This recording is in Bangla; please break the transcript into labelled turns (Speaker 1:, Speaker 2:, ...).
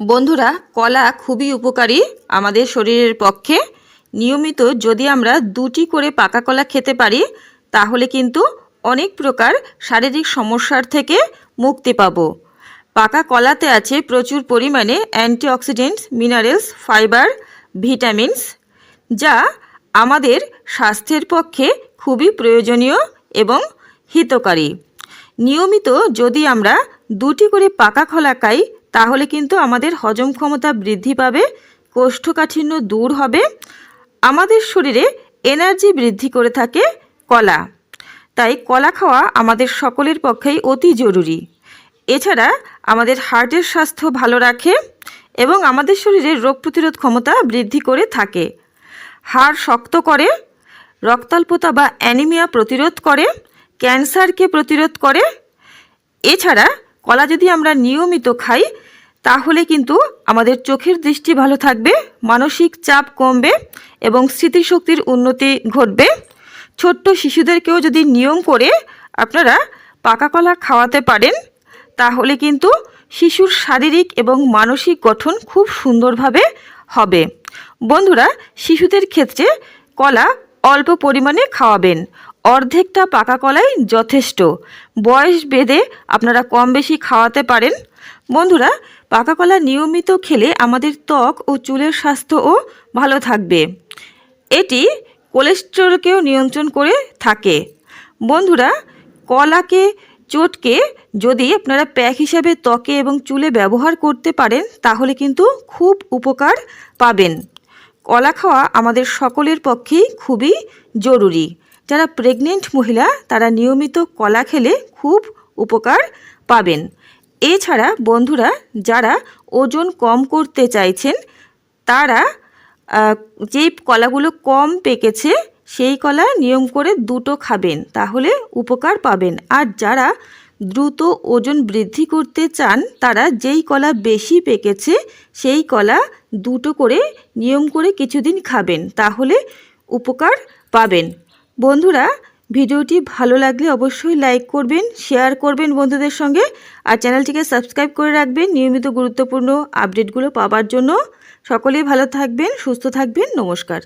Speaker 1: বন্ধুরা, কলা খুবই উপকারী আমাদের শরীরের পক্ষে। নিয়মিত যদি আমরা দুটি করে পাকা কলা খেতে পারি, তাহলে কিন্তু অনেক প্রকার শারীরিক সমস্যার থেকে মুক্তি পাবো। পাকা কলাতে আছে প্রচুর পরিমাণে অ্যান্টিঅক্সিডেন্টস, মিনারেলস, ফাইবার, ভিটামিনস, যা আমাদের স্বাস্থ্যের পক্ষে খুবই প্রয়োজনীয় এবং হিতকারী। নিয়মিত যদি আমরা দুটি করে পাকা কলা খাই তাহলে কিন্তু আমাদের হজম ক্ষমতা বৃদ্ধি পাবে, কোষ্ঠকাঠিন্য দূর হবে, আমাদের শরীরে এনার্জি বৃদ্ধি করে থাকে কলা। তাই কলা খাওয়া আমাদের সকলের পক্ষেই অতি জরুরি। এছাড়া আমাদের হার্টের স্বাস্থ্য ভালো রাখে এবং আমাদের শরীরের রোগ প্রতিরোধ ক্ষমতা বৃদ্ধি করে থাকে। হাড় শক্ত করে, রক্তাল্পতা বা অ্যানিমিয়া প্রতিরোধ করে, ক্যান্সারকে প্রতিরোধ করে। এছাড়া কলা যদি আমরা নিয়মিত খাই, তাহলে কিন্তু আমাদের চোখের দৃষ্টি ভালো থাকবে, মানসিক চাপ কমবে এবং স্মৃতিশক্তির উন্নতি ঘটবে। ছোট্ট শিশুদেরকেও যদি নিয়ম করে আপনারা পাকা কলা খাওয়াতে পারেন, তাহলে কিন্তু শিশুর শারীরিক এবং মানসিক গঠন খুব সুন্দরভাবে হবে। বন্ধুরা, শিশুদের ক্ষেত্রে কলা অল্প পরিমাণে খাওয়াবেন। অর্ধেকটা পাকা কলাই যথেষ্ট। বয়স বেঁধে আপনারা কম বেশি খাওয়াতে পারেন। বন্ধুরা, পাকা কলা নিয়মিত খেলে আমাদের ত্বক ও চুলের স্বাস্থ্যও ভালো থাকবে। এটি কোলেস্টেরলকেও নিয়ন্ত্রণ করে থাকে। বন্ধুরা, কলাকে, চটকে যদি আপনারা প্যাক হিসাবে ত্বকে এবং চুলে ব্যবহার করতে পারেন, তাহলে কিন্তু খুব উপকার পাবেন। কলা খাওয়া আমাদের সকলের পক্ষেই খুবই জরুরি। যারা প্রেগনেন্ট মহিলা, তারা নিয়মিত কলা খেলে খুব উপকার পাবেন। এছাড়া বন্ধুরা, যারা ওজন কম করতে চাইছেন, তারা যেই কলাগুলো কম পেকেছে, সেই কলা নিয়ম করে দুটো খাবেন, তাহলে উপকার পাবেন। আর যারা দ্রুত ওজন বৃদ্ধি করতে চান, তারা যেই কলা বেশি পেকেছে, সেই কলা দুটো করে নিয়ম করে কিছুদিন খাবেন, তাহলে উপকার পাবেন। বন্ধুরা, ভিডিওটি ভালো লাগলে অবশ্যই লাইক করবেন, শেয়ার করবেন বন্ধুদের সঙ্গে, আর চ্যানেলটিকে সাবস্ক্রাইব করে রাখবেন নিয়মিত গুরুত্বপূর্ণ আপডেটগুলো পাওয়ার জন্য। সকলেই ভালো থাকবেন, সুস্থ থাকবেন, নমস্কার।